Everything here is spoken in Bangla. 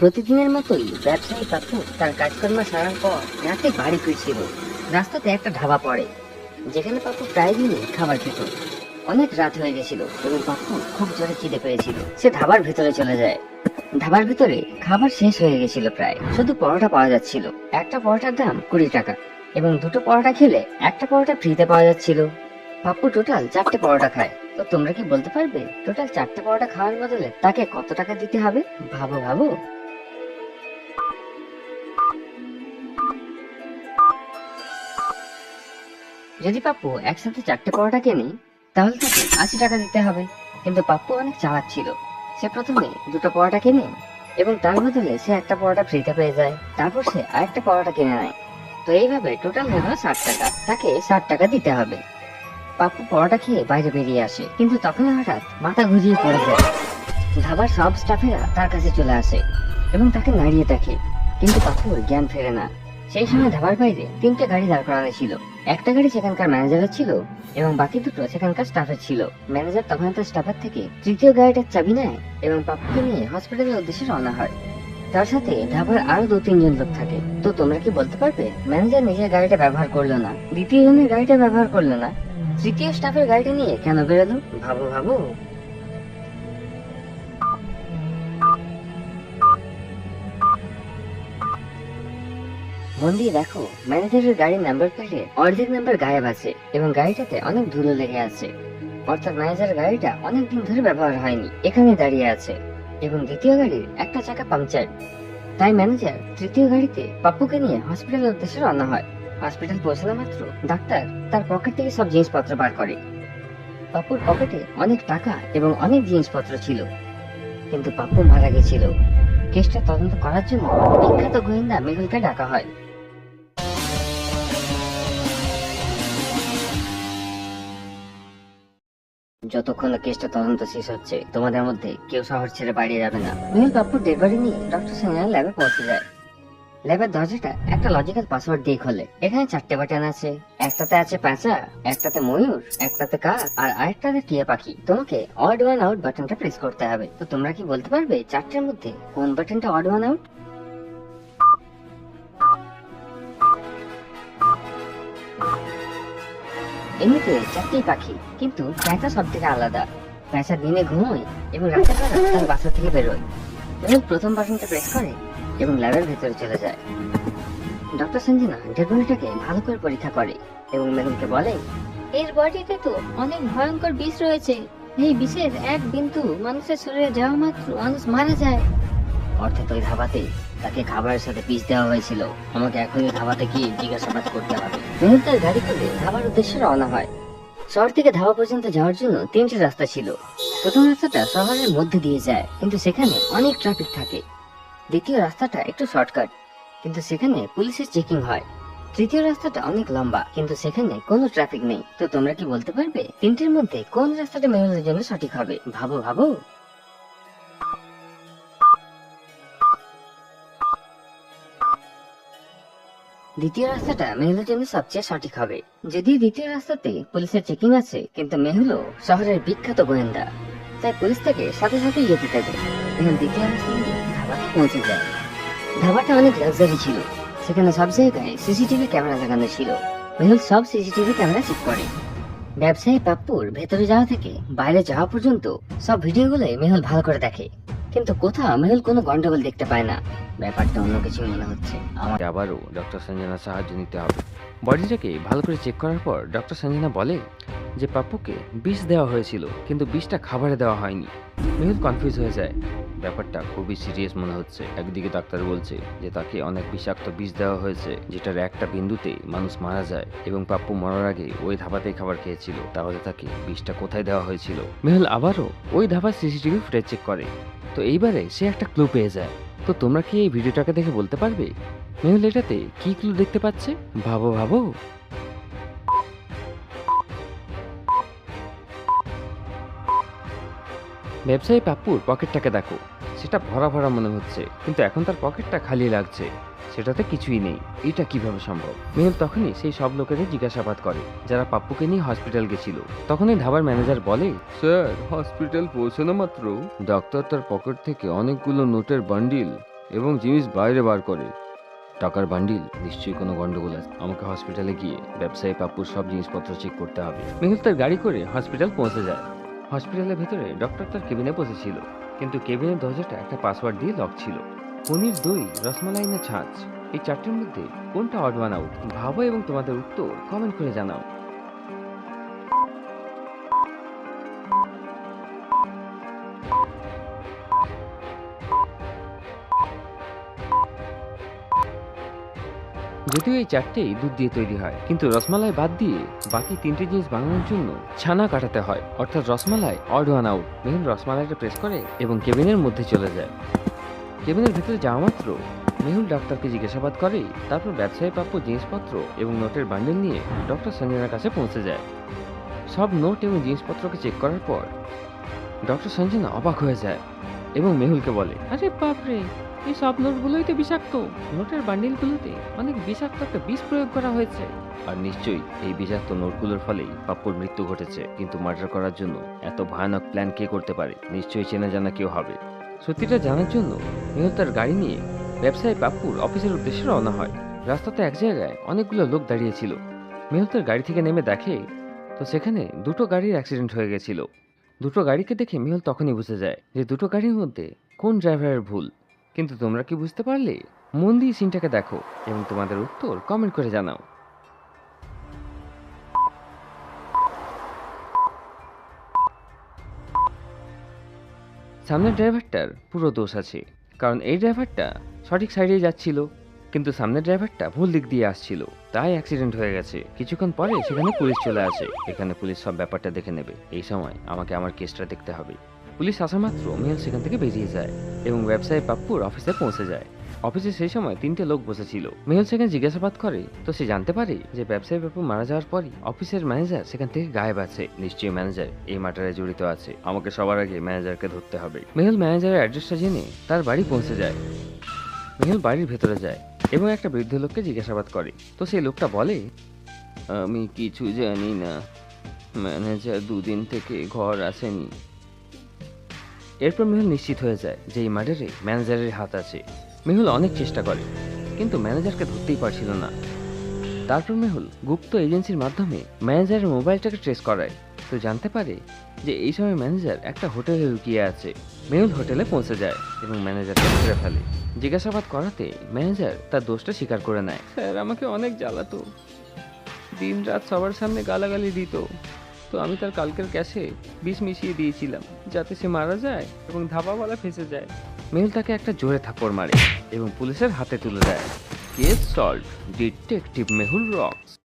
প্রতিদিনের মতোই ব্যবসায়ী পাপ্পু তার কাজকর্ম সারার পর রাতে বাড়ি ফিরছিল। রাস্তাতে একটা ধাবা পড়ে, যেখানে পাপ্পু প্রায় দিনই খাবার খেত। অনেক রাত হয়ে গেছিল এবং পাপ্পু খুব জোরে খিদে পেয়েছিল। সে ধাবার ভিতরে চলে যায়। ধাবার ভিতরে খাবার শেষ হয়ে গেছিল প্রায়। শুধু পরোটা পাওয়া যাচ্ছিল। একটা পরোটার দাম কুড়ি টাকা এবং দুটো পরোটা খেলে একটা পরোটা ফ্রিতে পাওয়া যাচ্ছিল। পাপ্পু টোটাল চারটে পরোটা খায়। তো তোমরা কি বলতে পারবে? টোটাল চারটে পরোটা খাওয়ার বদলে তাকে কত টাকা দিতে হবে? ভাবো ভাবো। যদি পাপ্পু একসাথে চারটে পরোটা কেনে, তাহলে তাকে আশি টাকা দিতে হবে। কিন্তু পাপ্পু অনেক চালাক ছিল। সে প্রথমে দুটো পরোটা কেনে এবং তার বদলে সে একটা পরোটা ফ্রিতে পেয়ে যায়। তারপর সে আরেকটা পরোটা কিনে নেয়। তো এইভাবে টোটাল হলো ষাট টাকা। তাকে ষাট টাকা দিতে হবে। পাপ্পু পরোটা খেয়ে বাইরে বেরিয়ে আসে। কিন্তু তখন হঠাৎ মাথা ঘুরিয়ে পড়ে যায়। ধাবার সব স্টাফেরা তার কাছে চলে আসে এবং তাকে নাড়িয়ে দেখে। কিন্তু পাপ্পুর জ্ঞান ফেরে না। সেই সময় ধাবার বাইরে তিনটে গাড়ি দাঁড় করানো ছিল। একটা গাড়ি সেখানকার ম্যানেজারের ছিল এবং বাকি দুটো সেখানকার স্টাফের ছিল। ম্যানেজার তখন তার স্টাফের থেকে তৃতীয় গাড়িটার চাবি নেয় এবং পাপ্পুকে নিয়ে হসপিটালের উদ্দেশ্যে রওনা হয়। তার সাথে ধাবার আরও দু, তিনজন লোক থাকে। তো তোমরা কি বলতে পারবে ম্যানেজার নিজের গাড়িটা ব্যবহার করল না, দ্বিতীয় জনের গাড়িটা ব্যবহার করল না? তৃতীয় স্টাফের গাড়িটা নিয়ে কেন বেরোলো? ভাবো ভাবো। মন দিয়ে দেখো। ম্যানেজারের গাড়ির নাম্বার প্লেটে অর্ধেক নাম্বার গায়েব আছে এবং গাড়িটাতে অনেক ধুলো লেগে আছে। অর্থাৎ ম্যানেজারের গাড়িটা অনেক দিন ধরে ব্যবহার হয়নি, এখানে দাঁড়িয়ে আছে। এবং দ্বিতীয় গাড়ির একটা চাকা পাংচার। তাই ম্যানেজার তৃতীয় গাড়িতে পাপ্পুকে নিয়ে হসপিটালের উদ্দেশ্যে রওনা হয়। হসপিটাল পৌঁছানো মাত্র ডাক্তার তার পকেট থেকে সব জিনিসপত্র বার করে। পাপ্পুর পকেটে অনেক টাকা এবং অনেক জিনিসপত্র ছিল। কিন্তু পাপ্পু মারা গেছিল। কেসটা তদন্ত করার জন্য বিখ্যাত গোয়েন্দা মেহুলকে ডাকা হয়। যতক্ষণ না কেসটা তদন্ত শেষ হচ্ছে তোমাদের মধ্যে কেউ শহর ছেড়ে বাইরে যাবে না। মেহুল পাপ্পুর ডেড বডি নিয়ে ডক্টর সিনহার ল্যাবে পৌঁছে যায়। ল্যাবের দরজাটা একটা লজিক্যাল পাসওয়ার্ড দিয়ে খোলে। এখানে চারটে বাটন আছে। একটাতে আছে প্যাঁচা একটাতে ময়ূর একটাতে কাক আর আরেকটাতে টিয়া পাখি। তোমাকে অড ওয়ান আউট বাটনটা প্রেস করতে হবে। তো তোমরা কি বলতে পারবে চারটের মধ্যে কোন বাটনটা অড ওয়ান আউট এমনিতে চারটেই পাখি, কিন্তু প্যাঁচা সব থেকে আলাদা। প্যাঁচা দিনে ঘুমোয় এবং রাতে তার বাসা থেকে বেরোয় মেহুল প্রথম বাটনটা প্রেস করে এবং ল্যাবের ভেতরে চলে যায়। ডক্টর সঞ্জনা ডেডবডিটাকে ভালো করে পরীক্ষা করে এবং মেহুলকে বলে, এর বডিতে তো অনেক ভয়ঙ্কর বিষ রয়েছে। এই বিষের এক বিন্দু মানুষের শরীরে যাওয়া মাত্র মানুষ মারা যায়। অর্থাৎ ওই ধাবাতে তাকে খাবারের সাথে পিস দেওয়া হয়েছিল। আমাকে এখনই ধাবাতে গিয়ে জিজ্ঞাসাবাদ করতে হবে। মেহুল তার গাড়ি করে ধাবার উদ্দেশ্যে রওনা হয়। শহর থেকে ধাবা পর্যন্ত যাওয়ার জন্য তিনটি রাস্তা ছিল। প্রথম রাস্তাটা শহরের মধ্যে দিয়ে যায়, কিন্তু সেখানে অনেক ট্রাফিক থাকে। দ্বিতীয় রাস্তাটা একটু শর্টকাট কিন্তু সেখানে পুলিশের চেকিং হয়। তৃতীয় রাস্তাটা অনেক লম্বা, কিন্তু সেখানে কোনো ট্রাফিক নেই। তো তোমরা কি বলতে পারবে? তিনটির মধ্যে কোন রাস্তাটা মেহুলের জন্য সঠিক হবে? ভাবো ভাবো। দ্বিতীয় রাস্তাটা মেহুলের জন্য সবচেয়ে সঠিক হবে। যদিও দ্বিতীয় রাস্তাতে পুলিশের চেকিং আছে, কিন্তু মেহুলও শহরের বিখ্যাত গোয়েন্দা। তাই পুলিশ তাকে সাথে সাথে যেতে থাকে এবং দ্বিতীয় রাস্তা ধাবাতে পৌঁছে যায়। ধাবাটা অনেক লাক্সারি ছিল। সেখানে সব জায়গায় সিসিটিভি ক্যামেরা লাগানো ছিল। মেহুল সব সিসিটিভি ক্যামেরা চেক করে। ব্যবসায়ী পাপ্পুর ভেতরে যাওয়া থেকে বাইরে যাওয়া পর্যন্ত সব ভিডিওগুলোই মেহুল ভালো করে দেখে। কিন্তু কোথাও মেহুল কোনো গন্ডগোল দেখতে পায় না। ব্যাপারটা অন্য কিছু মনে হচ্ছে। আমাকে আবারও ডক্টর সঞ্জনার সাহায্য নিতে হবে। বডিটাকে ভালো করে চেক করার পর ডক্টর সঞ্জনা বলে যে, পাপ্পুকে বিষ দেওয়া হয়েছিল, কিন্তু বিষটা খাবারে দেওয়া হয়নি। মেহুল কনফিউজ হয়ে যায়। ব্যাপারটা খুবই সিরিয়াস মনে হচ্ছে। একদিকে ডাক্তার বলছে যে, তাকে অনেক বিষাক্ত বিষ দেওয়া হয়েছে, যেটার একটা বিন্দুতে মানুষ মারা যায় এবং পাপ্পু মরার আগে ওই ধাবাতেই খাবার খেয়েছিল। তাহলে তাকে বিষটা কোথায় দেওয়া হয়েছিল? মেহুল আবারও ওই ধাবার সিসিটিভি ফুটেজ চেক করে। তো এইবারে সে একটা ক্লু পেয়ে যায়। তো তোমরা কি এই ভিডিওটাকে দেখে বলতে পারবে? মেহুল, এটাতে কি ক্লু দেখতে পাচ্ছে? ভাবো ভাবো। ব্যবসায়ী পাপ্পুর পকেটটাকে দেখো। সেটা ভরা ভরা মনে হচ্ছে, কিন্তু এখন তার পকেটটা খালি লাগছে। সেটাতে কিছুই নেই। এটা কীভাবে সম্ভব? মেহুল তখনই সেই সব লোকেদের জিজ্ঞাসাবাদ করে যারা পাপ্পুকে নিয়ে হসপিটাল গেছিল। তখনই ধাবার ম্যানেজার বলে স্যার হসপিটাল পৌঁছানো মাত্র? ডাক্তার তার পকেট থেকে অনেকগুলো নোটের বান্ডিল এবং জিনিস বাইরে বার করে। টাকার বান্ডিল নিশ্চয়ই কোনো গন্ডগোল আছে। আমাকে হসপিটালে গিয়ে ব্যবসায়ী পাপ্পুর সব জিনিসপত্র চেক করতে হবে। মেহুল তার গাড়ি করে হসপিটাল পৌঁছে যায়। হসপিটালের ভেতরে ডক্টর তার কেবিনে বসেছিল। কিন্তু কেবিনের দরজাটা একটা পাসওয়ার্ড দিয়ে লক ছিল। পনির দই রসমালাই না ছাঁচ। এই চারটির মধ্যে কোনটা অড ওয়ান আউট ভাবো এবং তোমাদের উত্তর কমেন্ট করে জানাও। যদিও এই চারটেই দুধ দিয়ে তৈরি হয়, কিন্তু রসমালাই বাদ দিয়ে বাকি তিনটে জিনিস বানানোর জন্য ছানা কাটাতে হয়। অর্থাৎ rasmalai odd one out Mehul রসমালাইটা press করে এবং কেবিনের মধ্যে চলে যায়। কেবিনের ভিতরে যাওয়া মাত্র। মেহুল ডাক্তারকে জিজ্ঞাসাবাদ করে তারপর ব্যবসায়ী প্রাপ্য জিনিসপত্র এবং নোটের বান্ডেল নিয়ে ডক্টর সঞ্জনার কাছে পৌঁছে যায়। সব নোট এবং জিনিসপত্রকে চেক করার পর ডক্টর সঞ্জনা অবাক হয়ে যায় এবং মেহুলকে বলে আরে বাপরে এই সব নোটগুলোই তো বিষাক্ত। নোটের বান্ডিলগুলোতে অনেক বিষাক্ত একটা বিষ প্রয়োগ করা হয়েছে। আর নিশ্চয়ই এই বিষাক্ত নোটগুলোর ফলেই পাপ্পুর মৃত্যু ঘটেছে কিন্তু মার্ডার করার জন্য এত ভয়ানক প্ল্যান কে করতে পারে নিশ্চয়ই চেনা জানা কেউ হবে। সত্যিটা জানার জন্য মেহুল তার গাড়ি নিয়ে ব্যবসায়ী পাপ্পুর অফিসের উদ্দেশ্যে রওনা হয়। রাস্তাতে এক জায়গায় অনেকগুলো লোক দাঁড়িয়েছিল মেহুল তার গাড়ি থেকে নেমে দেখে, তো সেখানে দুটো গাড়ির অ্যাক্সিডেন্ট হয়ে গেছিল। দুটো গাড়িকে দেখে মেহুল তখনই বুঝে যায় যে দুটো গাড়ির মধ্যে কোন ড্রাইভারের ভুল। কিন্তু তোমরা কি বুঝতে পারলে? মন দিয়ে সিনটাকে দেখো এবং তোমাদের উত্তর কমেন্ট করে জানাও। সামনের ড্রাইভারটার পুরো দোষ আছে, কারণ এই ড্রাইভারটা সঠিক সাইডে যাচ্ছিল, কিন্তু সামনের ড্রাইভারটা ভুল দিক দিয়ে আসছিল, তাই অ্যাক্সিডেন্ট হয়ে গেছে। কিছুক্ষণ পরে সেখানে পুলিশ চলে আসে, এখানে পুলিশ সব ব্যাপারটা দেখে নেবে। এই সময় আমাকে আমার কেসটা দেখতে হবে। পুলিশ আসা মাত্র মেয়েল সেখান থেকে বেরিয়ে যায় এবং ব্যবসায়ী পাপ্পুর অফিসে পৌঁছে যায়। অফিসে সেই সময় তিনটে লোক বসেছিল। মেহুল সেখানে জিজ্ঞাসাবাদ করে, তো সে জানতে পারে যে ব্যবসায়ী বাপু মারা যাওয়ার পরই অফিসের ম্যানেজার সেখান থেকে গায়েব আছে? নিশ্চয়ই ম্যানেজার, এই ম্যাটারে জড়িত আছে। আমাকে সবার আগে ম্যানেজারকে ধরতে হবে। মেহুল ম্যানেজারের অ্যাড্রেসটা জেনে তার বাড়ি পৌঁছে যায়। মেহুল বাড়ির ভেতরে যায় এবং একটা বৃদ্ধ লোককে জিজ্ঞাসাবাদ করে। তো সেই লোকটা বলে, আমি কিছু জানি না। ম্যানেজার দুদিন থেকে ঘর আসেনি। এরপর মেহুল নিশ্চিত হয়ে যায় যে এই মার্ডারে ম্যানেজারের হাত আছে। মেহুল অনেক চেষ্টা করে, কিন্তু ম্যানেজারকে ধরতেই পারছিল না। তারপর মেহুল গুপ্ত এজেন্সির মাধ্যমে ম্যানেজারের মোবাইলটাকে ট্রেস করায়। তো জানতে পারে যে এই সময় ম্যানেজার একটা হোটেলে লুকিয়ে আছে। মেহুল হোটেলে পৌঁছে যায় এবং ম্যানেজারকে ধরে ফেলে। জিজ্ঞাসাবাদ করাতে ম্যানেজার তার দোষটা স্বীকার করে নেয়। স্যার, আমাকে অনেক জ্বালাতো। দিন রাত সবার সামনে গালাগালি দিত। তো আমি তার কালকের ক্যাশে বিষ মিশিয়ে দিয়েছিলাম, যাতে সে মারা যায় এবং ধাবাওয়ালা ফেসে যায়। মেহুল তাকে একটা জোরে থাপড় মারে এবং পুলিশের হাতে তুলে দেয়। Case solve. Detective Mehul rocks.